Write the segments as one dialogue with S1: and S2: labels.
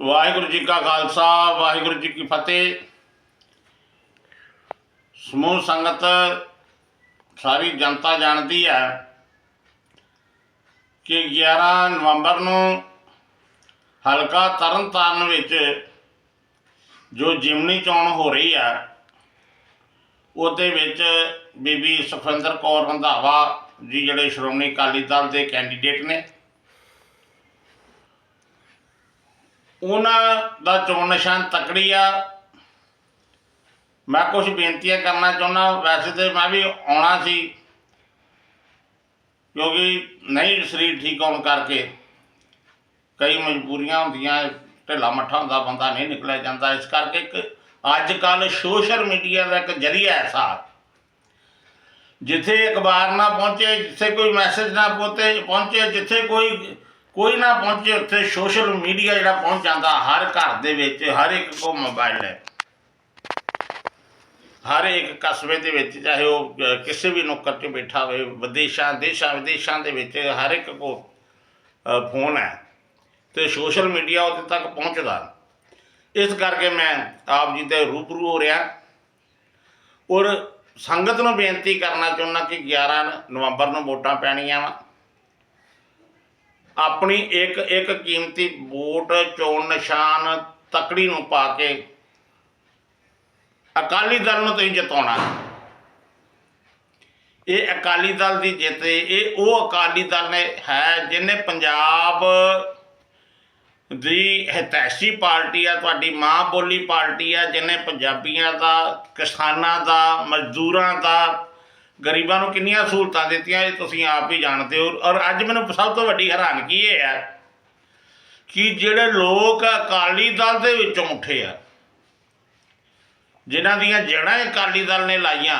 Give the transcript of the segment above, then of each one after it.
S1: ਵਾਹਿਗੁਰੂ ਜੀ ਕਾ ਖਾਲਸਾ, ਵਾਹਿਗੁਰੂ ਜੀ ਕੀ ਫਤਿਹ। ਸਮੂਹ ਸੰਗਤ ਸਾਰੀ ਜਨਤਾ ਜਾਣਦੀ ਹੈ ਕਿ 11 ਨਵੰਬਰ ਨੂੰ ਹਲਕਾ ਤਰਨਤਾਰਨ ਵਿੱਚ ਜੋ ਜਿਮਨੀ ਚੋਣ ਹੋ ਰਹੀ ਹੈ, ਉਹਦੇ ਵਿੱਚ ਬੀਬੀ ਸੁਖਵਿੰਦਰ ਕੌਰ ਰੰਧਾਵਾ ਜੀ ਜਿਹੜੇ ਸ਼੍ਰੋਮਣੀ ਅਕਾਲੀ ਦਲ ਦੇ ਕੈਂਡੀਡੇਟ ਨੇ। ਉਹਨਾਂ ਦਾ ਚੋਣ ਨਿਸ਼ਾਨ ਤਕੜੀ ਆ। ਮੈਂ ਕੁਝ ਬੇਨਤੀਆਂ ਕਰਨਾ ਚਾਹੁੰਦਾ, ਵੈਸੇ ਤੇ ਮੈਂ ਵੀ ਆਉਣਾ ਸੀ, ਕਿਉਂਕਿ ਨਹੀਂ ਸਰੀਰ ਠੀਕ ਹੋਣ ਕਰਕੇ ਕਈ ਮਜਬੂਰੀਆਂ ਹੁੰਦੀਆਂ, ਢਿੱਲਾ ਮੱਠਾ ਹੁੰਦਾ, ਬੰਦਾ ਨਹੀਂ ਨਿਕਲਿਆ ਜਾਂਦਾ। ਇਸ ਕਰਕੇ ਇੱਕ ਅੱਜ ਕੱਲ ਸੋਸ਼ਲ ਮੀਡੀਆ ਦਾ ਇੱਕ ਜਰੀਆ ਐਸਾ ਜਿੱਥੇ ਅਖਬਾਰ ਨਾ ਪਹੁੰਚੇ, ਜਿੱਥੇ ਕੋਈ ਮੈਸੇਜ ਨਾ ਪਹੁੰਚੇ ਪਹੁੰਚੇ, ਜਿੱਥੇ ਕੋਈ ਕੋਈ ਨਾ ਪਹੁੰਚੇ ਉੱਥੇ ਸੋਸ਼ਲ ਮੀਡੀਆ ਜਿਹੜਾ ਪਹੁੰਚ ਜਾਂਦਾ, ਹਰ ਘਰ ਦੇ ਵਿੱਚ, ਹਰ ਇੱਕ ਕੋ ਮੋਬਾਈਲ ਹੈ। ਹਰ ਇੱਕ ਕਸਬੇ ਦੇ ਵਿੱਚ, ਚਾਹੇ ਉਹ ਕਿਸੇ ਵੀ ਨੁੱਕਰ 'ਤੇ ਬੈਠਾ ਹੋਵੇ, ਵਿਦੇਸ਼ਾਂ, ਦੇਸ਼ਾਂ, ਵਿਦੇਸ਼ਾਂ ਦੇ ਵਿੱਚ, ਹਰ ਇੱਕ ਕੋ ਫੋਨ ਹੈ। ਤੇ ਸੋਸ਼ਲ ਮੀਡੀਆ ਉਹਦੇ ਤੱਕ ਪਹੁੰਚਦਾ। ਇਸ ਕਰਕੇ ਮੈਂ ਆਪ ਜੀ ਦੇ ਰੂਬਰੂ ਹੋ ਰਿਹਾ। ਔਰ ਸੰਗਤ ਨੂੰ ਬੇਨਤੀ ਕਰਨਾ ਚਾਹੁੰਦਾ ਕਿ 11 ਨਵੰਬਰ ਨੂੰ ਵੋਟਾਂ ਪੈਣੀਆਂ ਵਾ। ਆਪਣੀ ਇੱਕ ਇੱਕ ਕੀਮਤੀ ਵੋਟ ਚੋਣ ਨਿਸ਼ਾਨ ਤਕੜੀ ਨੂੰ ਪਾ ਕੇ ਅਕਾਲੀ ਦਲ ਨੂੰ ਤੁਸੀਂ ਜਿਤਾਉਣਾ। ਇਹ ਅਕਾਲੀ ਦਲ ਦੀ ਜਿੱਤ ਇਹ ਉਹ ਅਕਾਲੀ ਦਲ ਨੇ ਹੈ ਜਿਹਨੇ ਪੰਜਾਬ ਦੀ ਹਿਤੈਸ਼ੀ ਪਾਰਟੀ ਆ, ਤੁਹਾਡੀ ਮਾਂ ਬੋਲੀ ਪਾਰਟੀ ਆ, ਜਿਹਨੇ ਪੰਜਾਬੀਆਂ ਦਾ, ਕਿਸਾਨਾਂ ਦਾ, ਮਜ਼ਦੂਰਾਂ ਦਾ ਗਰੀਬਾਂ ਨੂੰ ਕਿੰਨੀਆਂ ਸਹੂਲਤਾਂ ਦਿੱਤੀਆਂ ਇਹ ਤੁਸੀਂ ਆਪ ਹੀ ਜਾਣਦੇ ਹੋ ਔਰ ਅੱਜ ਮੈਨੂੰ ਸਭ ਤੋਂ ਵੱਡੀ ਹੈਰਾਨਗੀ ਇਹ ਹੈ ਕਿ ਜਿਹੜੇ ਲੋਕ ਅਕਾਲੀ ਦਲ ਦੇ ਵਿੱਚੋਂ ਉੱਠੇ ਆ, ਜਿਨ੍ਹਾਂ ਦੀਆਂ ਜੜ੍ਹਾਂ ਅਕਾਲੀ ਦਲ ਨੇ ਲਾਈਆਂ,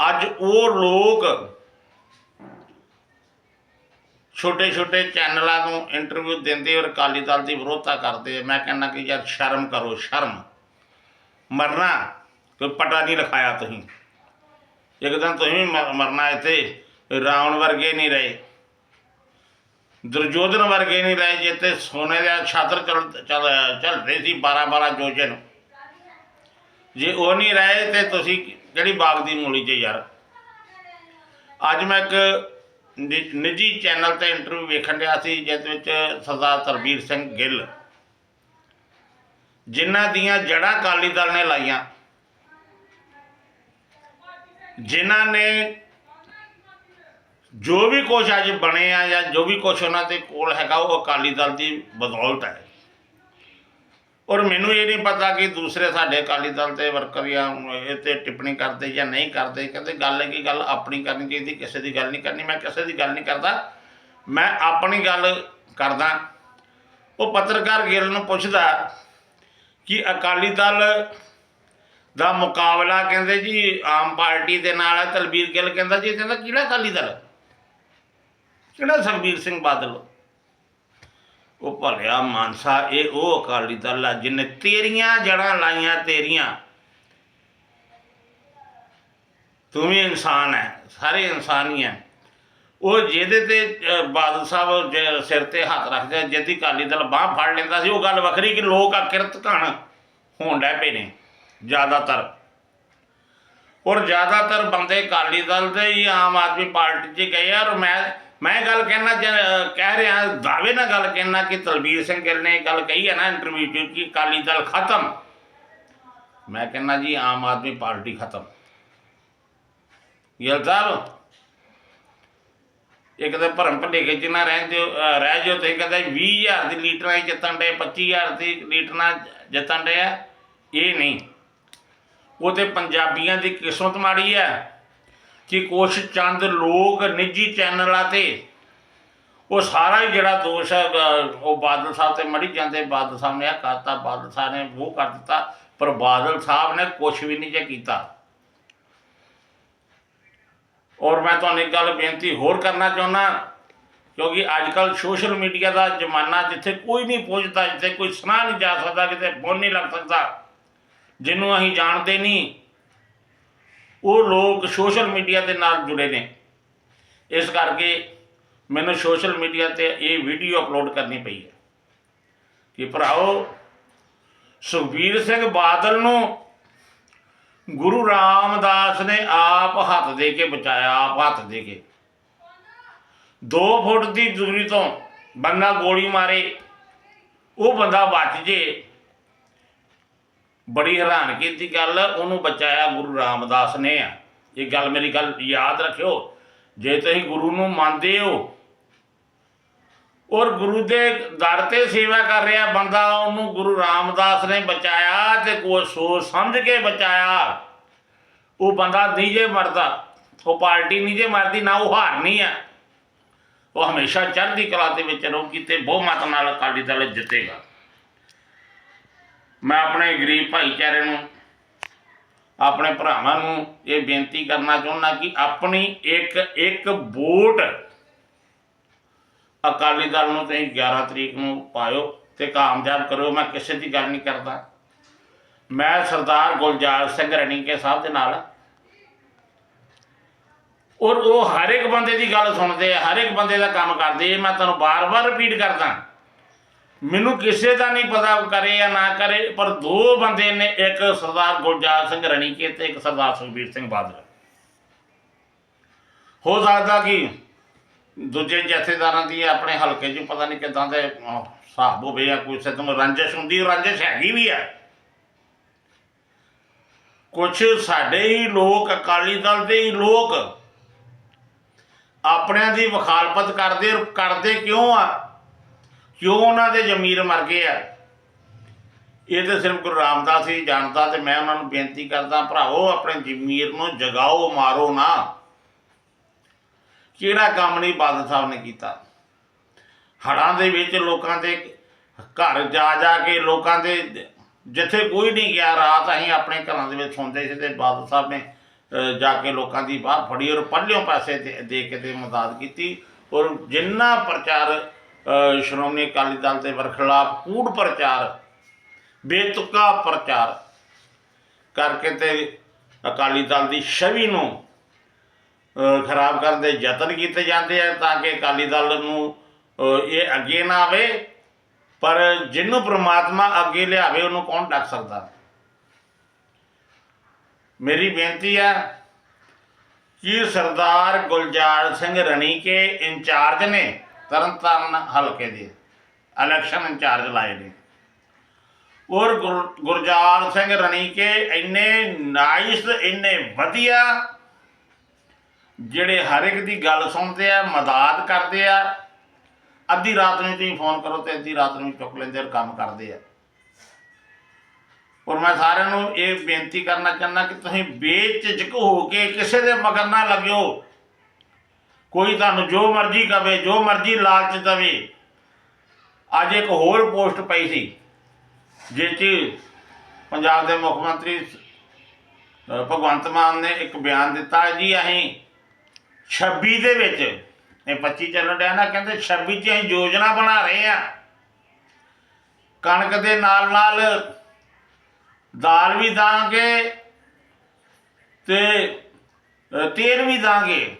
S1: ਅੱਜ ਉਹ ਲੋਕ ਛੋਟੇ ਛੋਟੇ ਚੈਨਲਾਂ ਤੋਂ ਇੰਟਰਵਿਊ ਦਿੰਦੇ ਔਰ ਅਕਾਲੀ ਦਲ ਦੀ ਵਿਰੋਧਤਾ ਕਰਦੇ ਮੈਂ ਕਹਿੰਦਾ ਕਿ ਯਾਰ ਸ਼ਰਮ ਕਰੋ, ਸ਼ਰਮ। ਮਰਨਾ, ਕੋਈ ਪਟਾ ਨਹੀਂ ਲਿਖਾਇਆ ਤੁਸੀਂ। ਇੱਕਦਮ ਤੁਸੀਂ ਵੀ ਮ- ਮਰਨਾ ਇੱਥੇ, ਰਾਵਣ ਵਰਗੇ ਨਹੀਂ ਰਹੇ। ਦੁਰਯੋਧਨ ਵਰਗੇ ਨਹੀਂ ਰਹੇ ਜਿੱਤੇ ਸੋਨੇ ਦਾ ਛਾਤਰ ਚੱਲ ਚੱਲ ਚੱਲ ਰਹੇ ਸੀ 12 12 ਜੋਜਨ। ਜੇ ਉਹ ਨਹੀਂ ਰਹੇ ਤੇ ਤੁਸੀਂ ਕਿਹੜੀ ਬਾਗ ਦੀ ਮੂਲੀ 'ਚ ਯਾਰ? ਅੱਜ ਮੈਂ ਇੱਕ ਨਿ- ਨਿੱਜੀ ਚੈਨਲ ਤੇ ਇੰਟਰਵਿਊ ਵੇਖਣ ਰਿਹਾ ਸੀ, ਜਿਸ ਵਿੱਚ ਸਰਦਾਰ ਤਰਬੀਰ ਸਿੰਘ ਗਿੱਲ। ਜਿਨ੍ਹਾਂ ਦੀਆਂ ਜੜ੍ਹਾਂ ਅਕਾਲੀ ਦਲ ਨੇ ਲਾਈਆਂ। ਜਿਨ੍ਹਾਂ ਨੇ ਜੋ ਵੀ ਕੁਛ ਅੱਜ ਬਣੇ ਆ ਜਾਂ ਜੋ ਵੀ ਕੁਛ ਉਹਨਾਂ ਦੇ ਕੋਲ ਹੈਗਾ, ਉਹ ਅਕਾਲੀ ਦਲ ਦੀ ਬਦੌਲਤ ਹੈ। ਔਰ ਮੈਨੂੰ ਇਹ ਨਹੀਂ ਪਤਾ ਕਿ ਦੂਸਰੇ ਸਾਡੇ ਅਕਾਲੀ ਦਲ ਦੇ ਵਰਕਰ ਜਾਂ ਇਹ ਤੇ ਟਿੱਪਣੀ ਕਰਦੇ ਜਾਂ ਨਹੀਂ ਕਰਦੇ। ਕਹਿੰਦੇ ਗੱਲ ਹੈ ਕਿ ਗੱਲ ਆਪਣੀ ਕਰਨੀ ਚਾਹੀਦੀ, ਕਿਸੇ ਦੀ ਗੱਲ ਨਹੀਂ ਕਰਨੀ, ਮੈਂ ਕਿਸੇ ਦੀ ਗੱਲ ਨਹੀਂ ਕਰਦਾ। ਮੈਂ ਆਪਣੀ ਗੱਲ ਕਰਦਾ। ਉਹ ਪੱਤਰਕਾਰ ਗਿੱਲ ਨੂੰ ਪੁੱਛਦਾ ਕਿ ਅਕਾਲੀ ਦਲ ਦਾ ਮੁਕਾਬਲਾ ਕਹਿੰਦੇ ਜੀ, ਆਮ ਪਾਰਟੀ ਦੇ ਨਾਲ ਹੈ ਤਲਬੀਰ ਗਿੱਲ ਕਹਿੰਦਾ ਜੀ, ਕਹਿੰਦਾ ਕਿਹੜਾ ਅਕਾਲੀ ਦਲ? ਕਿਹੜਾ ਸੁਖਬੀਰ ਸਿੰਘ ਬਾਦਲ? ਉਹ ਭਲਿਆ ਮਾਨਸਾ, ਇਹ ਉਹ ਅਕਾਲੀ ਦਲ ਆ ਜਿਹਨੇ ਤੇਰੀਆਂ ਜੜਾਂ ਲਾਈਆਂ ਤੇਰੀਆਂ। ਤੂੰ ਵੀ ਇਨਸਾਨ ਹੈ ਸਾਰੇ ਇਨਸਾਨ ਹੀ ਹੈ ਉਹ ਜਿਹਦੇ ਤੇ ਬਾਦਲ ਸਾਹਿਬ ਜ- ਸਿਰ ਤੇ ਹੱਥ ਰੱਖਦੇ ਜਿਹਦੀ ਅਕਾਲੀ ਦਲ ਬਾਹ ਫੜ ਲੈਂਦਾ ਸੀ, ਉਹ ਗੱਲ ਵੱਖਰੀ ਕਿ ਲੋਕ ਅਕਿਰਤ ਕਿਰਤ ਘਣ ਹੋਣ ਡੈ ਪਏ ਨੇ। ਜ਼ਿਆਦਾਤਰ। ਔਰ ਜ਼ਿਆਦਾਤਰ ਬੰਦੇ ਅਕਾਲੀ ਦਲ ਦੇ ਹੀ, ਆਮ ਆਦਮੀ ਪਾਰਟੀ 'ਚ ਗਏ ਆ। ਔਰ ਮੈਂ ਮੈਂ ਗੱਲ ਕਹਿਣਾ ਕਹਿ ਰਿਹਾ, ਦਾਅਵੇ ਨਾਲ ਗੱਲ ਕਹਿਣਾ ਕਿ ਤਲਬੀਰ ਸਿੰਘ ਗਿੱਲ ਨੇ ਗੱਲ ਕਹੀ ਹੈ ਨਾ ਇੰਟਰਵਿਊ 'ਚ ਕਿ ਅਕਾਲੀ ਦਲ ਖਤਮ। ਮੈਂ ਕਹਿੰਦਾ ਜੀ, ਆਮ ਆਦਮੀ ਪਾਰਟੀ ਖਤਮ। ਗਿੱਲ ਸਾਹਿਬ, ਇੱਕ ਤਾਂ ਭਰਮ ਭਲੇਖੇ ਚ ਨਾ ਰਹਿੰਦੇ ਰਹਿ ਜਾਓ। ਤੁਸੀਂ ਕਹਿੰਦੇ 20000 ਦੀ ਲੀਟਰਾਂ ਹੀ ਜਿੱਤਣ ਦੇ 25000 ਦੀ ਲੀਟਰਾਂ ਜਿੱਤਣ ਦੇ ਇਹ ਨਹੀਂ। ਉਹ ਤੇ ਪੰਜਾਬੀਆਂ ਦੀ ਕਿਸਮਤ ਮਾੜੀ ਹੈ ਕਿ ਕੁਛ ਚੰਦ ਲੋਕ ਨਿੱਜੀ ਚੈਨਲਾਂ ਤੇ ਉਹ ਸਾਰਾ ਹੀ ਜਿਹੜਾ ਦੋਸ਼ ਹੈ ਉਹ ਬਾਦਲ ਸਾਹਿਬ ਤੇ ਮੜੀ ਜਾਂਦੇ। ਬਾਦਲ ਸਾਹਿਬ ਨੇ ਆ ਕਰਤਾ, ਬਾਦਲ ਸਾਹਿਬ ਨੇ ਉਹ ਕਰ ਦਿੱਤਾ, ਪਰ ਬਾਦਲ ਸਾਹਿਬ ਨੇ ਕੁਛ ਵੀ ਨਹੀਂ ਜੇ ਕੀਤਾ। ਔਰ ਮੈਂ ਤੁਹਾਨੂੰ ਇੱਕ ਗੱਲ ਬੇਨਤੀ ਹੋਰ ਕਰਨਾ ਚਾਹੁੰਦਾ, ਕਿਉਂਕਿ ਅੱਜ ਕੱਲ ਸੋਸ਼ਲ ਮੀਡੀਆ ਦਾ ਜ਼ਮਾਨਾ ਜਿੱਥੇ ਕੋਈ ਨਹੀਂ ਪਹੁੰਚਦਾ, ਜਿੱਥੇ ਕੋਈ ਸੁਣਾ ਨਹੀਂ ਜਾ ਸਕਦਾ, ਕਿਤੇ ਫੋਨ ਨਹੀਂ ਲੱਗ ਸਕਦਾ। ਜਿਹਨੂੰ ਅਸੀਂ ਜਾਣਦੇ ਨਹੀਂ, ਉਹ ਲੋਕ ਸੋਸ਼ਲ ਮੀਡੀਆ ਦੇ ਨਾਲ ਜੁੜੇ ਨੇ। ਇਸ ਕਰਕੇ ਮੈਨੂੰ ਸੋਸ਼ਲ ਮੀਡੀਆ ਤੇ ਇਹ ਵੀਡੀਓ ਅਪਲੋਡ ਕਰਨੀ ਪਈ ਹੈ। ਕਿ ਭਰਾਓ, ਸੁਖਬੀਰ ਸਿੰਘ ਬਾਦਲ ਨੂੰ ਗੁਰੂ ਰਾਮਦਾਸ ਨੇ ਆਪ ਹੱਥ ਦੇ ਕੇ ਬਚਾਇਆ, ਆਪ ਹੱਥ ਦੇ ਕੇ। 2 ਫੁੱਟ ਦੀ ਦੂਰੀ ਤੋਂ ਬੰਦਾ ਗੋਲੀ ਮਾਰੇ, ਉਹ ਬੰਦਾ ਬਚ ਜੇ। ਬੜੀ ਹੈਰਾਨਗੀ ਦੀ ਗੱਲ, ਉਹਨੂੰ ਬਚਾਇਆ ਗੁਰੂ ਰਾਮਦਾਸ ਨੇ ਆ। ਇਹ ਗੱਲ ਮੇਰੀ ਗੱਲ ਯਾਦ ਰੱਖਿਓ, ਜੇ ਤੁਸੀਂ ਗੁਰੂ ਨੂੰ ਮੰਨਦੇ ਹੋ, ਔਰ ਗੁਰੂ ਦੇ ਦਰ ਤੇ ਸੇਵਾ ਕਰ ਰਿਹਾ ਬੰਦਾ, ਉਹਨੂੰ ਗੁਰੂ ਰਾਮਦਾਸ ਨੇ ਬਚਾਇਆ ਤੇ ਕੋਈ ਸੋਚ ਸਮਝ ਕੇ ਬਚਾਇਆ, ਉਹ ਬੰਦਾ ਨਹੀਂ ਜੇ ਮਰਦਾ, ਉਹ ਪਾਰਟੀ ਨਹੀਂ ਜੇ ਮਰਦੀ, ਨਾ ਉਹ ਹਾਰਨੀ ਆ। ਉਹ ਹਮੇਸ਼ਾ ਚੜ੍ਹਦੀ ਕਲਾ ਦੇ ਵਿੱਚ ਰਹੂਗੀ ਤੇ ਬਹੁਮਤ ਨਾਲ ਅਕਾਲੀ ਦਲ ਜਿੱਤੇਗਾ। ਮੈਂ ਆਪਣੇ ਗਰੀਬ ਭਾਈਚਾਰੇ ਨੂੰ, ਆਪਣੇ ਭਰਾਵਾਂ ਨੂੰ ਇਹ ਬੇਨਤੀ ਕਰਨਾ ਚਾਹੁੰਦਾ ਕਿ ਆਪਣੀ ਇੱਕ ਇੱਕ ਵੋਟ ਅਕਾਲੀ ਦਲ ਨੂੰ ਤੁਸੀਂ 11 ਤਰੀਕ ਨੂੰ ਪਾਇਓ ਤੇ ਕਾਮਯਾਬ ਕਰੋ ਮੈਂ ਕਿਸੇ ਦੀ ਗੱਲ ਨਹੀਂ ਕਰਦਾ। ਮੈਂ ਸਰਦਾਰ ਗੁਲਜਾਰ ਸਿੰਘ ਰਣੀਕੇ ਸਾਹਿਬ ਦੇ ਨਾਲ। ਔਰ ਉਹ ਹਰ ਇੱਕ ਬੰਦੇ ਦੀ ਗੱਲ ਸੁਣਦੇ ਆ, ਹਰ ਇੱਕ ਬੰਦੇ ਦਾ ਕੰਮ ਕਰਦੇ ਆ ਮੈਂ ਤੁਹਾਨੂੰ ਬਾਰ-ਬਾਰ ਰਿਪੀਟ ਕਰਦਾ। ਮੈਨੂੰ ਕਿਸੇ ਦਾ ਨਹੀਂ ਪਤਾ ਕਰੇ ਜਾਂ ਨਾ ਕਰੇ ਪਰ ਦੋ ਬੰਦੇ ਨੇ ਇੱਕ ਸਰਦਾਰ ਗੁਲਜਾਰ ਸਿੰਘ ਰਣੀਕੇ ਤੇ ਇੱਕ ਸਰਦਾਰ ਸੁਖਬੀਰ ਸਿੰਘ ਬਾਦਲ। ਹੋ ਸਕਦਾ ਕਿ ਦੂਜੇ ਜਥੇਦਾਰਾਂ ਦੀ ਆਪਣੇ ਹਲਕੇ 'ਚ ਪਤਾ ਨਹੀਂ ਕਿਦਾਂ ਦੇ ਅਹ, ਹਿਸਾਬ ਹੋਵੇ ਜਾਂ ਕੋਈ ਸਿੱਧਮ ਰੰਜਿਸ਼ ਹੁੰਦੀ ਰੰਜਿਸ਼ ਹੈਗੀ ਵੀ ਆ ਕੁਝ ਸਾਡੇ ਹੀ ਲੋਕ ਅਕਾਲੀ ਦਲ ਦੇ ਹੀ ਲੋਕ ਆਪਣਿਆਂ ਦੀ ਵਖਾਲਪਤ ਕਰਦੇ ਕਰਦੇ ਕਿਉਂ ਆ? ਕਿਉਂ ਉਹਨਾਂ ਦੇ ਜ਼ਮੀਰ ਮਰ ਗਏ ਆ? ਇਹ ਤਾਂ ਸਿਰਫ ਗੁਰੂ ਰਾਮਦਾਸ ਹੀ ਜਾਣਦਾ ਤੇ ਮੈਂ ਉਹਨਾਂ ਨੂੰ ਬੇਨਤੀ ਕਰਦਾ ਭਰਾਓ ਆਪਣੇ ਜ਼ਮੀਰ ਨੂੰ ਜਗਾਓ, ਮਾਰੋ ਨਾ। ਕਿਹੜਾ ਕੰਮ ਨਹੀਂ ਬਾਦਲ ਸਾਹਿਬ ਨੇ ਕੀਤਾ? ਹੜਾਂ ਦੇ ਵਿੱਚ ਲੋਕਾਂ ਦੇ ਘਰ ਜਾ ਜਾ ਕੇ ਲੋਕਾਂ ਦੇ ਜਿੱਥੇ ਕੋਈ ਨਹੀਂ ਗਿਆ, ਰਾਤ ਅਸੀਂ ਆਪਣੇ ਘਰਾਂ ਦੇ ਵਿੱਚ ਸੌਂਦੇ ਸੀ ਤੇ ਬਾਦਲ ਸਾਹਿਬ ਨੇ ਜਾ ਕੇ ਲੋਕਾਂ ਦੀ ਬਾਹ ਫੜੀ ਔਰ ਪੱਲਿਓਂ ਪੈਸੇ ਦੇ ਦੇ ਕੇ ਤੇ ਮਦਦ ਕੀਤੀ ਔਰ ਜਿੰਨਾ ਪ੍ਰਚਾਰ ਸ਼੍ਰੋਮਣੀ ਅਕਾਲੀ ਦਲ ਦੇ ਵਰਖਲਾਫ ਕੂੜ ਪ੍ਰਚਾਰ, ਬੇਤੁਕਾ ਪ੍ਰਚਾਰ ਕਰਕੇ ਤੇ ਅਕਾਲੀ ਦਲ ਦੀ ਛਵੀ ਨੂੰ ਖਰਾਬ ਕਰਨ ਦੇ ਯਤਨ ਕੀਤੇ ਜਾਂਦੇ ਆ ਤਾਂ ਕਿ ਅਕਾਲੀ ਦਲ ਨੂੰ ਇਹ ਅੱਗੇ ਨਾ ਆਵੇ, ਪਰ ਜਿਹਨੂੰ ਪ੍ਰਮਾਤਮਾ ਅੱਗੇ ਲਿਆਵੇ ਉਹਨੂੰ ਕੌਣ ਡੱਕ ਸਕਦਾ? ਮੇਰੀ ਬੇਨਤੀ ਹੈ ਕਿ ਸਰਦਾਰ ਗੁਲਜ਼ਾਰ ਸਿੰਘ ਰਣੀਕੇ ਇੰਚਾਰਜ ਨੇ ਤਰਨਤਾਰਨ ਹਲਕੇ ਦੇ। ਇਲੈਕਸ਼ਨ ਇੰਚਾਰਜ ਲਾਏ ਨੇ। ਔਰ ਗੁਰ- ਗੁਰਜਾਲ ਸਿੰਘ ਰਣੀਕੇ ਇੰਨੇ ਨਾਈਸ ਇੰਨੇ ਵਧੀਆ, ਜਿਹੜੇ ਹਰ ਇੱਕ ਦੀ ਗੱਲ ਸੁਣਦੇ ਆ, ਮਦਦ ਕਰਦੇ ਆ, ਅੱਧੀ ਰਾਤ ਨੂੰ ਤੁਸੀਂ ਫੋਨ ਕਰੋ ਤੇ ਅੱਧੀ ਰਾਤ ਨੂੰ ਚੁੱਕ ਲੈਂਦੇ ਔਰ ਕੰਮ ਕਰਦੇ ਆ। ਔਰ ਮੈਂ ਸਾਰਿਆਂ ਨੂੰ ਇਹ ਬੇਨਤੀ ਕਰਨਾ ਚਾਹੁੰਦਾ ਕਿ ਤੁਸੀਂ ਬੇਝਿਜਕ ਹੋ ਕੇ ਕਿਸੇ ਦੇ ਮਗਰ ਨਾ ਲੱਗਿਓ। ਕੋਈ ਤੁਹਾਨੂੰ ਜੋ ਮਰਜ਼ੀ ਕਵੇ, ਜੋ ਮਰਜ਼ੀ ਲਾਲਚ ਦੇਵੇ। ਅੱਜ ਇੱਕ ਹੋਰ ਪੋਸਟ ਪਈ ਸੀ, ਜਿਸ 'ਚ ਪੰਜਾਬ ਦੇ ਮੁੱਖ ਮੰਤਰੀ ਭਗਵੰਤ ਮਾਨ ਨੇ ਇੱਕ ਬਿਆਨ ਦਿੱਤਾ ਜੀ, ਅਸੀਂ 26 ਦੇ ਵਿੱਚ, ਇਹ 25 ਚੱਲਣ ਡਿਆ ਨਾ, ਕਹਿੰਦੇ 26 ਚ ਅਸੀਂ ਯੋਜਨਾ ਬਣਾ ਰਹੇ ਆ ਕਣਕ ਦੇ ਨਾਲ ਨਾਲ ਦਾਲ ਵੀ ਦਾਂਗੇ ਤੇ ਤੇਲ ਵੀ ਦਾਂਗੇ।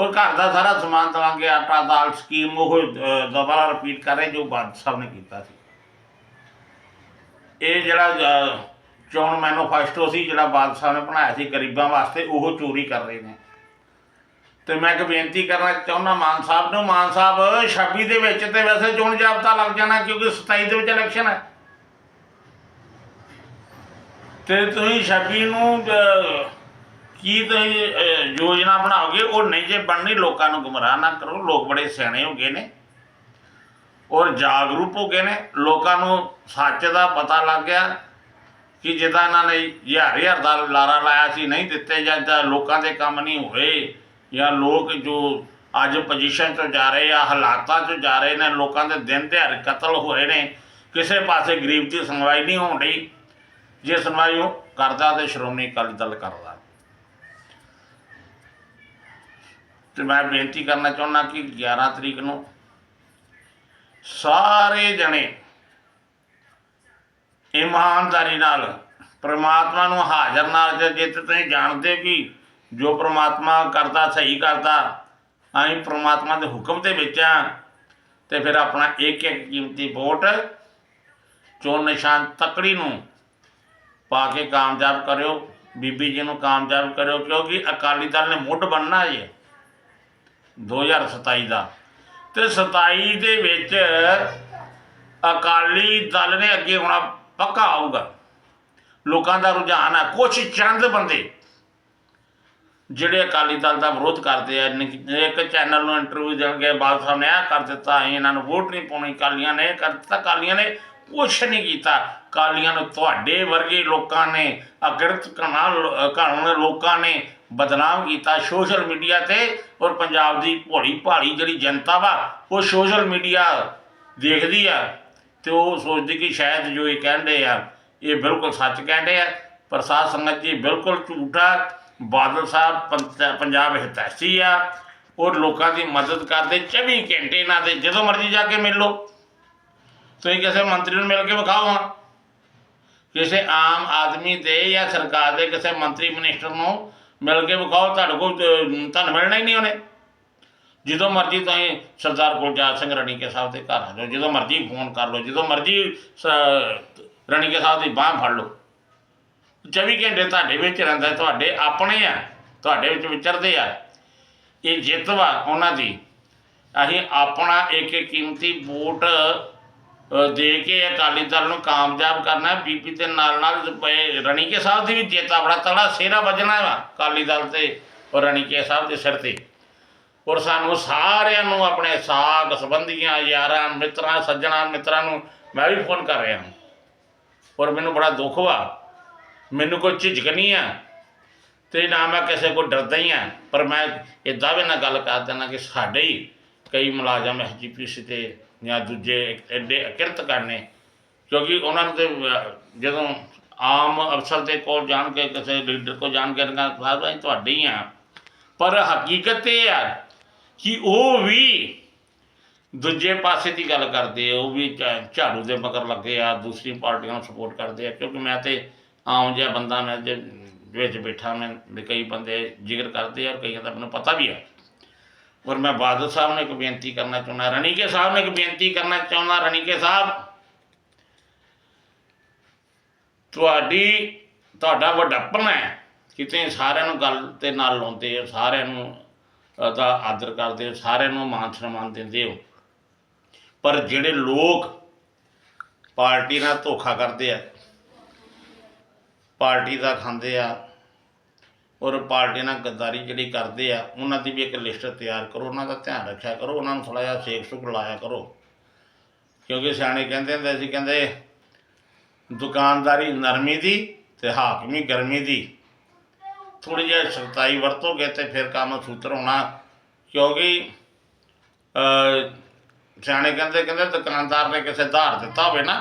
S1: ਔਰ ਘਰ ਦਾ ਸਾਰਾ ਸਮਾਨ ਦਵਾਂਗੇ ਆਟਾ, ਦਾਲ, ਸਕੀਮ, ਉਹ ਦੁਬਾਰਾ ਰਿਪੀਟ ਕਰ ਰਹੇ ਜੋ ਬਾਦ ਸਾਹਿਬ ਨੇ ਕੀਤਾ ਸੀ। ਇਹ ਜਿਹੜਾ ਚੋਣ ਮੈਨੂਫੈਸਟੋ ਸੀ, ਜਿਹੜਾ ਬਾਦ ਸਾਹਿਬ ਨੇ ਬਣਾਇਆ ਸੀ ਗਰੀਬਾਂ ਵਾਸਤੇ, ਉਹ ਚੋਰੀ ਕਰ ਰਹੇ ਨੇ। ਤੇ ਮੈਂ ਇੱਕ ਬੇਨਤੀ ਕਰਨਾ ਚਾਹੁੰਦਾ ਮਾਨ ਸਾਹਿਬ ਨੂੰ, ਮਾਨ ਸਾਹਿਬ 26 ਦੇ ਵਿੱਚ ਤੇ ਵੈਸੇ ਚੋਣ ਜਾਬਤਾ ਲੱਗ ਜਾਣਾ ਕਿਉਂਕਿ 27 ਦੇ ਵਿੱਚ ਇਲੈਕਸ਼ਨ ਹੈ। ਤੇ ਤੁਸੀਂ 26 ਨੂੰ ਕੀ ਤੁਸੀਂ ਅਹ, ਯੋਜਨਾ ਬਣਾਓਗੇ? ਉਹ ਨਹੀਂ ਜੇ ਬਣਨੀ ਲੋਕਾਂ ਨੂੰ ਗੁੰਮਰਾਹ ਨਾ ਕਰੋ। ਲੋਕ ਬੜੇ ਸਿਆਣੇ ਹੋ ਗਏ ਨੇ ਔਰ ਜਾਗਰੂਕ ਹੋ ਗਏ ਨੇ। ਲੋਕਾਂ ਨੂੰ ਸੱਚ ਦਾ ਪਤਾ ਲੱਗ ਗਿਆ ਕਿ ਜਿੱਦਾਂ ਇਹਨਾਂ ਨੇ ਹਜ਼ਾਰ ਹਜ਼ਾਰ ਦਾ ਲਾਰਾ ਲਾਇਆ ਸੀ ਨਹੀਂ ਦਿੱਤੇ ਜਾਂ ਜਾਂ ਲੋਕਾਂ ਦੇ ਕੰਮ ਨਹੀਂ ਹੋਏ ਜਾਂ ਲੋਕ ਜੋ ਅੱਜ ਪੋਜੀਸ਼ਨ 'ਚੋਂ ਜਾ ਰਹੇ ਆ ਹਾਲਾਤਾਂ 'ਚੋਂ ਜਾ ਰਹੇ ਨੇ ਲੋਕਾਂ ਦੇ ਦਿਨ ਦਿਹਾੜੇ ਕਤਲ ਹੋ ਰਹੇ ਨੇ ਕਿਸੇ ਪਾਸੇ ਗਰੀਬ ਦੀ ਸੁਣਵਾਈ ਨਹੀਂ ਹੋਣ ਰਹੀ ਜੇ ਸੁਣਵਾਈ ਉਹ ਕਰਦਾ ਤੇ ਸ਼੍ਰੋਮਣੀ ਅਕਾਲੀ ਦਲ ਕਰਦਾ। ਤੇ ਮੈਂ ਬੇਨਤੀ ਕਰਨਾ ਚਾਹੁੰਦਾ ਕਿ 11 ਤਰੀਕ ਨੂੰ ਸਾਰੇ ਜਣੇ ਇਮਾਨਦਾਰੀ ਨਾਲ ਪ੍ਰਮਾਤਮਾ ਨੂੰ ਹਾਜ਼ਰ ਨਾਲ ਜੇ ਜੇ ਤੇ ਤੁਸੀਂ ਜਾਣਦੇ ਕਿ ਜੋ ਪ੍ਰਮਾਤਮਾ ਕਰਦਾ, ਸਹੀ ਕਰਦਾ, ਅਸੀਂ ਪ੍ਰਮਾਤਮਾ ਦੇ ਹੁਕਮ ਦੇ ਵਿੱਚ ਆ ਤੇ ਫਿਰ ਆਪਣਾ ਇੱਕ ਇੱਕ ਕੀਮਤੀ ਵੋਟ ਚੋਣ ਨਿਸ਼ਾਨ ਤਕੜੀ ਨੂੰ ਪਾ ਕੇ ਕਾਮਯਾਬ ਕਰਿਓ, ਬੀਬੀ ਜੀ ਨੂੰ ਕਾਮਯਾਬ ਕਰਿਓ, ਕਿਉਂਕਿ ਅਕਾਲੀ ਦਲ ਨੇ ਮੁੱਢ ਬੰਨਣਾ ਜੇ। 2027 ਦਾ। ਤੇ 27 ਦੇ ਵਿੱਚ ਅਕਾਲੀ ਦਲ ਨੇ ਅੱਗੇ ਹੋਣਾ ਪੱਕਾ ਆਊਗਾ ਲੋਕਾਂ ਦਾ ਰੁਝਾਨ ਹੈ ਕੁਛ ਚੰਦ ਬੰਦੇ ਜਿਹੜੇ ਅਕਾਲੀ ਦਲ ਦਾ ਵਿਰੋਧ ਕਰਦੇ ਆ। ਇੱਕ ਚੈਨਲ ਨੂੰ ਇੰਟਰਵਿਊ ਦੇਣਗੇ ਬਾਦ ਸਾਹਿਬ ਨੇ ਇਹ ਕਰ ਦਿੱਤਾ, ਅਸੀਂ ਇਹਨਾਂ ਨੂੰ ਵੋਟ ਨਹੀਂ ਪਾਉਣੀ ਕਾਲੀਆਂ ਨੇ ਇਹ ਕਰ ਦਿੱਤਾ। ਕਾਲੀਆਂ ਨੇ ਕੁਛ ਨਹੀਂ ਕੀਤਾ। ਕਾਲੀਆਂ ਨੂੰ ਤੁਹਾਡੇ ਵਰਗੇ ਲੋਕਾਂ ਨੇ, ਅਗਰਤ ਕਣਾ ਕਾਨੂੰਨ ਲੋਕਾਂ ਨੇ ਬਦਨਾਮ ਕੀਤਾ ਸੋਸ਼ਲ ਮੀਡੀਆ ਤੇ ਔਰ ਪੰਜਾਬ ਦੀ ਭੋਲੀ ਭਾਲੀ ਜਿਹੜੀ ਜਨਤਾ ਵਾ, ਉਹ ਸੋਸ਼ਲ ਮੀਡੀਆ ਦੇਖਦੀ ਆ ਤੇ ਉਹ ਸੋਚਦੀ ਕਿ ਸ਼ਾਇਦ ਜੋ ਇਹ ਕਹਿੰਦੇ ਆ, ਇਹ ਬਿਲਕੁਲ ਸੱਚ ਕਹਿੰਦੇ ਆ। ਪ੍ਰਸਾਦ ਸੰਗਤ ਜੀ ਬਿਲਕੁਲ ਝੂਠਾ, ਬਾਦਲ ਸਾਹਿਬ ਪੰਤ- ਪੰਜਾਬ ਹਿਤੈਸ਼ੀ ਆ ਔਰ ਲੋਕਾਂ ਦੀ ਮਦਦ ਕਰਦੇ 24 ਘੰਟੇ ਇਹਨਾਂ ਦੇ, ਜਦੋਂ ਮਰਜ਼ੀ ਜਾ ਕੇ ਮਿਲ ਲਓ। ਤੁਸੀਂ ਕਿਸੇ ਮੰਤਰੀ ਨੂੰ ਮਿਲ ਕੇ ਵਿਖਾਓ ਹਾਂ। ਕਿਸੇ ਆਮ ਆਦਮੀ ਦੇ ਜਾਂ ਸਰਕਾਰ ਦੇ, ਕਿਸੇ ਮੰਤਰੀ ਮਿਨਿਸਟਰ ਨੂੰ ਮਿਲ ਕੇ ਵਿਖਾਓ, ਤੁਹਾਡੇ ਕੋਲ ਤੁਹਾਨੂੰ ਮਿਲਣਾ ਹੀ ਨਹੀਂ ਉਹਨੇ। ਜਦੋਂ ਮਰਜ਼ੀ ਤੁਸੀਂ ਸਰਦਾਰ ਗੁਲਜਾਰ ਸਿੰਘ ਰਣੀਕੇ ਸਾਹਿਬ ਦੇ ਘਰ ਆ ਜਾਓ, ਜਦੋਂ ਮਰਜ਼ੀ ਫੋਨ ਕਰ ਲਓ, ਜਦੋਂ ਮਰਜ਼ੀ ਰਣੀਕੇ ਸਾਹਿਬ ਦੀ ਬਾਹ ਫੜ ਲਓ। 24 ਘੰਟੇ ਤੁਹਾਡੇ ਵਿੱਚ ਰਹਿੰਦਾ ਤੁਹਾਡੇ ਆਪਣੇ ਆ, ਤੁਹਾਡੇ ਵਿੱਚ ਵਿਚਰਦੇ ਆ। ਇਹ ਜਿੱਤ ਵਾ ਉਹਨਾਂ ਦੀ। ਅਸੀਂ ਆਪਣਾ ਇੱਕ ਇੱਕ ਕੀਮਤੀ ਵੋਟ ਦੇ ਕੇ ਅਕਾਲੀ ਦਲ ਨੂੰ ਕਾਮਯਾਬ ਕਰਨਾ ਬੀਪੀ ਦੇ ਨਾਲ ਨਾਲ ਰਣੀਕੇ ਸਾਹਿਬ ਦੀ ਵੀ ਜਿੱਤ ਆ, ਬੜਾ ਤੜਾ ਸੇਰਾ ਵੱਜਣਾ ਵਾ ਅਕਾਲੀ ਦਲ ਤੇ ਔਰ ਰਣੀਕੇ ਸਾਹਿਬ ਦੇ ਸਿਰ ਤੇ। ਔਰ ਸਾਨੂੰ ਸਾਰਿਆਂ ਨੂੰ ਆਪਣੇ ਸਾਗ ਸੰਬੰਧੀਆਂ, ਯਾਰਾਂ, ਮਿੱਤਰਾਂ, ਸੱਜਣਾ, ਮਿੱਤਰਾਂ ਨੂੰ ਮੈਂ ਵੀ ਫੋਨ ਕਰ ਰਿਹਾ ਹਾਂ। ਔਰ ਮੈਨੂੰ ਬੜਾ ਦੁੱਖ ਵਾ, ਮੈਨੂੰ ਕੋਈ ਝਿਜਕ ਨਹੀਂ ਆ ਤੇ ਨਾ ਮੈਂ ਕਿਸੇ ਕੋ ਡਰਦਾ ਹੀ ਆ, ਪਰ ਮੈਂ ਇਹ ਵੀ ਨਾ ਗੱਲ ਕਰ ਦਿੰਦਾ ਕਿ ਸਾਡੇ ਹੀ ਕਈ ਮੁਲਾਜ਼ਮ ਐਸਜੀਪੀਸੀ ਤੇ ਜਾਂ ਦੂਜੇ ਐਡੇ ਅਕਿਰਤ ਕਰਨੇ, ਕਿਉਂਕਿ ਉਹਨਾਂ ਨੂੰ ਤੇ ਜਦੋਂ ਆਮ ਅਫਸਰ ਦੇ ਕੋਲ ਜਾਣ ਕੇ, ਕਿਸੇ ਲੀਡਰ ਕੋਲ ਜਾਣ ਕੇ, ਕਹਿੰਦਾ, ਸਾਹਿਬ, ਅਸੀਂ ਤੁਹਾਡੇ ਹੀ ਆ ਪਰ ਹਕੀਕਤ ਇਹ ਆ ਕਿ ਉਹ ਵੀ ਦੂਜੇ ਪਾਸੇ ਦੀ ਗੱਲ ਕਰਦੇ ਆ, ਉਹ ਵੀ ਝਾ- ਝਾੜੂ ਦੇ ਮਗਰ ਲੱਗੇ ਆ ਦੂਸਰੀ ਪਾਰਟੀਆਂ ਨੂੰ ਸਪੋਰਟ ਕਰਦੇ ਆ, ਕਿਉਂਕਿ ਮੈਂ ਤੇ ਆਮ ਜਿਹਾ ਬੰਦਾ, ਮੈਂ ਜੇ ਵਿੱਚ ਬੈਠਾ, ਮੈਂ ਵੀ ਕਈ ਬੰਦੇ ਜ਼ਿਕਰ ਕਰਦੇ ਆ ਔਰ ਕਈਆਂ ਦਾ ਮੈਨੂੰ ਪਤਾ ਵੀ ਆ ਔਰ ਮੈਂ ਬਾਦਲ ਸਾਹਿਬ ਨੂੰ ਇੱਕ ਬੇਨਤੀ ਕਰਨਾ ਚਾਹੁੰਦਾ, ਰਣੀਕੇ ਸਾਹਿਬ ਨੂੰ ਇੱਕ ਬੇਨਤੀ ਕਰਨਾ ਚਾਹੁੰਦਾ, ਰਣੀਕੇ ਸਾਹਿਬ। ਤੁਹਾਡੀ, ਤੁਹਾਡਾ ਵੱਡਪਨ ਹੈ। ਕਿਤੇ ਸਾਰਿਆਂ ਨੂੰ ਗੱਲ ਤੇ ਨਾਲ ਲਾਉਂਦੇ ਹੋ, ਸਾਰਿਆਂ ਨੂੰ ਦਾ ਆਦਰ ਕਰਦੇ ਹੋ, ਸਾਰਿਆਂ ਨੂੰ ਮਾਨ ਸਨਮਾਨ ਦਿੰਦੇ ਹੋ। ਪਰ ਜਿਹੜੇ ਲੋਕ ਪਾਰਟੀ ਨਾਲ ਧੋਖਾ ਕਰਦੇ ਆ, ਪਾਰਟੀ ਦਾ ਖਾਂਦੇ ਆ ਔਰ ਪਾਰਟੀ ਨਾਲ ਗੱਦਾਰੀ ਜਿਹੜੀ ਕਰਦੇ ਆ ਉਹਨਾਂ ਦੀ ਵੀ ਇੱਕ ਲਿਸਟ ਤਿਆਰ ਕਰੋ ਉਹਨਾਂ ਦਾ ਧਿਆਨ ਰੱਖਿਆ ਕਰੋ ਉਹਨਾਂ ਨੂੰ ਥੋੜਾ ਜਿਹਾ ਸੇਕ ਸੁਕ ਲਾਇਆ ਕਰੋ। ਕਿਉਂਕਿ ਸਿਆਣੇ ਕਹਿੰਦੇ ਹੁੰਦੇ ਸੀ ਕਹਿੰਦੇ ਦੁਕਾਨਦਾਰੀ ਨਰਮੀ ਦੀ ਤੇ ਹਾਕਮੀ ਗਰਮੀ ਦੀ। ਥੋੜੀ ਜਿਹੀ ਸਖਤਾਈ ਵਰਤੋਗੇ ਤੇ ਫਿਰ ਕੰਮ ਸੂਤਰ ਹੋਣਾ ਕਿਉਂਕਿ ਸਿਆਣੇ ਕਹਿੰਦੇ ਕਹਿੰਦੇ ਦੁਕਾਨਦਾਰ ਨੇ ਕਿਸੇ ਧਾਰ ਦਿੱਤਾ ਹੋਵੇ ਨਾ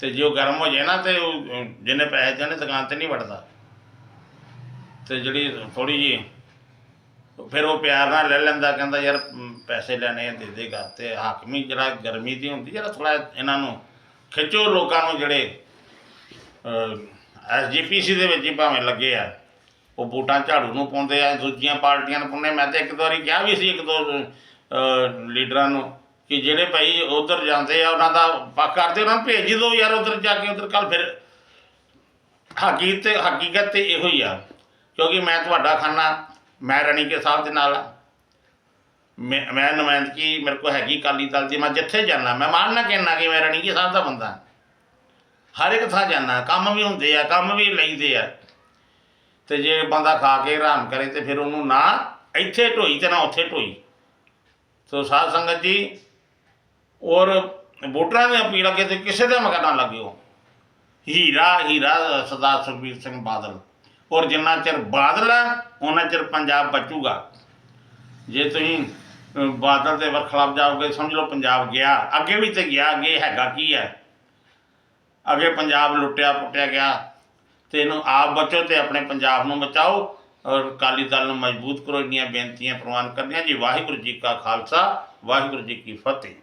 S1: ਤੇ ਜੇ ਉਹ ਗਰਮ ਹੋ ਜਾਏ ਨਾ ਤੇ ਉਹ ਅ, ਜਿਹਨੇ ਪੈਸੇ ਦੇਣੇ ਦੁਕਾਨ ਤੇ ਨਹੀਂ ਵੜਦਾ। ਤੇ ਜਿਹੜੀ ਥੋੜੀ ਜੀ ਫਿਰ ਉਹ ਪਿਆਰ ਨਾਲ ਲੈ ਲੈਂਦਾ ਕਹਿੰਦਾ ਯਾਰ ਮ, ਪੈਸੇ ਲੈਣੇ ਆ ਦੇ ਦੇਗਾ ਤੇ। ਹਾਕਮੀ ਜਿਹੜਾ ਗਰਮੀ ਦੀ ਹੁੰਦੀ ਜਿਹੜਾ ਥੋੜਾ ਇਹਨਾਂ ਨੂੰ ਖਿੱਚੋ ਲੋਕਾਂ ਨੂੰ ਜਿਹੜੇ ਐਸਜੀਪੀਸੀ ਦੇ ਵਿੱਚ ਹੀ ਭਾਵੇਂ ਲੱਗੇ ਆ। ਉਹ ਵੋਟਾਂ ਝਾੜੂ ਨੂੰ ਪਾਉਂਦੇ ਆ ਦੂਜੀਆਂ ਪਾਰਟੀਆਂ ਨੂੰ ਪਾਉਂਦੇ ਮੈਂ ਤਾਂ ਇੱਕ ਦੋ ਵਾਰੀ ਕਿਹਾ ਵੀ ਸੀ ਇੱਕ ਦੋ ਅਹ, ਲੀਡਰਾਂ ਨੂੰ ਕਿ ਜਿਹੜੇ ਭਾਈ ਉਧਰ ਜਾਂਦੇ ਆ ਉਹਨਾਂ ਦਾ ਪੱਖ ਕਰਦੇ ਉਹਨਾਂ ਨੂੰ ਭੇਜ ਦਿਓ ਯਾਰ ਉਧਰ ਜਾ ਕੇ ਉਧਰ ਕੱਲ ਫਿਰ। ਹਕੀਕਤ ਤੇ ਹਕੀਕਤ ਤੇ ਇਹੋ ਹੀ ਆ। ਕਿਉਂਕਿ ਮੈਂ ਤੁਹਾਡਾ ਖਾਨਾ, ਮੈਂ ਰਣੀਕੇ ਸਾਹਿਬ ਦੇ ਨਾਲ ਮੈਂ ਮੈਂ ਨੁਮਾਇੰਦਗੀ ਮੇਰੇ ਕੋਲ ਹੈਗੀ ਕਾਲੀ ਦਲ ਦੀ, ਮੈਂ ਜਿੱਥੇ ਜਾਣਾ ਮੈਂ ਮਾਨਣਾ ਕਹਿਣਾ ਕਿ ਮੈਂ ਰਣੀਕੇ ਸਾਹਿਬ ਦਾ ਬੰਦਾ। ਹਰ ਇੱਕ ਥਾਂ ਜਾਣਾ ਕੰਮ ਵੀ ਹੁੰਦੇ ਆ, ਕੰਮ ਵੀ ਲਈਦੇ ਆ। ਤੇ ਜੇ ਬੰਦਾ ਖਾ ਕੇ ਆਰਾਮ ਕਰੇ ਤੇ ਫਿਰ ਉਹਨੂੰ ਨਾ ਇੱਥੇ ਢੋਈ ਤੇ ਨਾ ਉੱਥੇ ਢੋਈ। ਸੋ ਸਾਧ ਸੰਗਤ ਜੀ, ਔਰ ਵੋਟਰਾਂ ਦੀ ਅਪੀਲ ਅੱਗੇ ਤੇ ਕਿਸੇ ਦੇ ਮਗਰ ਨਾ ਲੱਗਿਓ। ਹੀਰਾ ਹੀਰਾ, ਸਰਦਾਰ ਸੁਖਬੀਰ ਸਿੰਘ ਬਾਦਲ। ਔਰ ਜਿੰਨਾ ਚਿਰ ਬਾਦਲ ਹੈ ਉਹਨਾਂ ਚਿਰ ਪੰਜਾਬ ਬਚੂਗਾ। ਜੇ ਤੁਸੀਂ ਬਾਦਲ ਦੇ ਵਰਖਲਾਫ ਜਾਓਗੇ, ਸਮਝ ਲਓ ਪੰਜਾਬ ਗਿਆ, ਅੱਗੇ ਵੀ ਤੇ ਗਿਆ, ਅੱਗੇ ਹੈਗਾ ਕੀ ਹੈ? ਅੱਗੇ ਪੰਜਾਬ ਲੁੱਟਿਆ ਪੁੱਟਿਆ ਗਿਆ, ਤੇ ਇਹਨੂੰ ਆਪ ਬਚੋ ਤੇ ਆਪਣੇ ਪੰਜਾਬ ਨੂੰ ਬਚਾਓ, ਔਰ ਅਕਾਲੀ ਦਲ ਨੂੰ ਮਜ਼ਬੂਤ ਕਰੋ, ਇੰਨੀਆਂ ਬੇਨਤੀਆਂ ਪ੍ਰਵਾਨ ਕਰਨੀਆਂ ਜੀ। ਵਾਹਿਗੁਰੂ ਜੀ ਕਾ ਖਾਲਸਾ, ਵਾਹਿਗੁਰੂ ਜੀ ਕੀ ਫਤਿਹ।